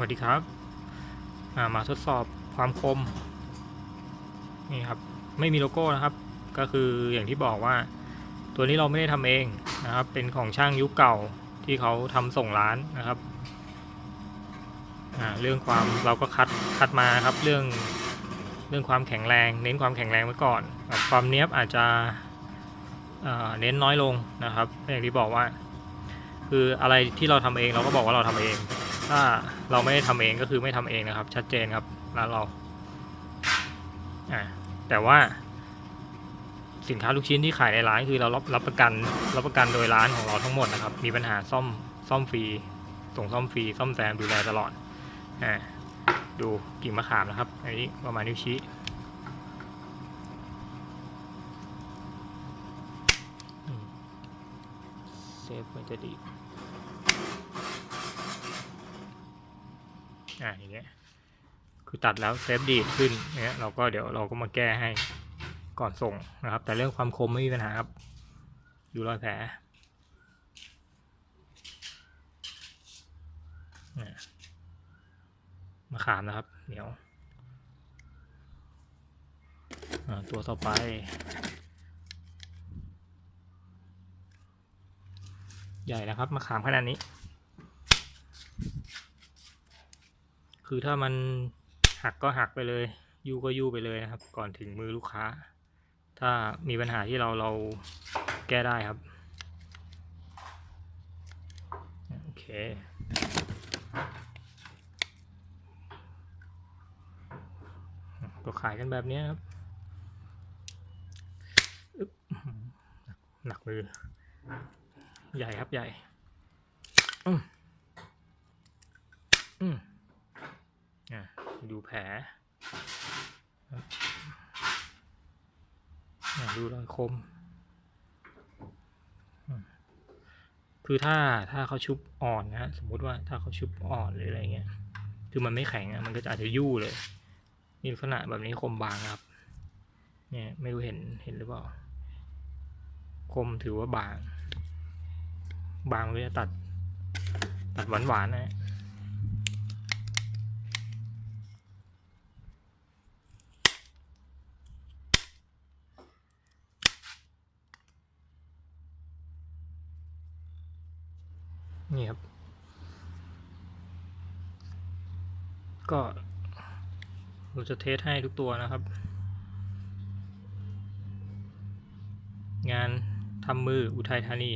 วัสดีครับามาทดสอบความคมนี่ครับไม่มีโลโก้นะครับ ก็คืออย่างที่บอกว่า ตัวนี้เราไม่ได้ทำเองนะครับ เป็นของช่างยุคเก่าที่เขาทำส่งร้านนะครับเรื่องความเราก็คัดคัดมาครับเรื่องเรื่องความแข็งแรง เน้นความแข็งแรงไว้ก่อน ความเนี้ยบอาจจะเน้นน้อยลงนะครับอย่างที่บอกว่า คืออะไรที่เราทำเองเราก็บอกว่าเราทำเอง ถ้า เราไม่ได้ทำเองก็คือไม่ทำเองนะครับ ชัดเจนครับร้านเราอ่าแต่ว่า สินค้าลูกชิ้นที่ขายในร้านคือเรารับรับประกันรับประกันโดยร้านของเราทั้งหมดนะครับ มีปัญหาซ่อมซ่อมฟรีส่งซ่อมฟรีซ่อมแซมดูแลตลอดอ่าดูกิ่งมะขามนะครับอันนี้ประมาณนิ้วชี้เซฟไมันจะดี อะอย่างเงี้ยคือตัดแล้วเซฟดีดขึ้นเนี้ยเราก็เดี๋ยวเราก็มาแก้ให้ก่อนส่งนะครับ แต่เรื่องความคมไม่มีปัญหาครับ ดูรอยแผลเนี่ยมะขามนะครับเหนียวอ่าตัวต่อไปใหญ่นะครับมะขามขนาดนี้ คือถ้ามันหักก็หักไปเลย ยู่ก็ยู่ไปเลยนะครับ ก่อนถึงมือลูกค้า ถ้ามีปัญหาที่เราเราแก้ได้ครับ โอเคก็ขายกันแบบนี้ครับอึ๊บหนักมือ ใหญ่ครับใหญ่ อืมอืม อะดู แผลดูรอยคม คือถ้าถ้าเขาชุบอ่อนนะสมมุติว่าถ้าเขาชุบอ่อนหรืออะไรเงี้ย คือมันไม่แข็งอะมันก็จะอาจจะยู่เลยนี่ลักษณะแบบนี้คมบางครับ เนี่ยไม่รู้เห็นเห็นหรือเปล่า คมถือว่าบาง บางเลยจะตัด ตัดหวานๆนะ นี่ครับ ก็เราจะเทสให้ทุกตัวนะครับ งานทำมืออุทัยธานี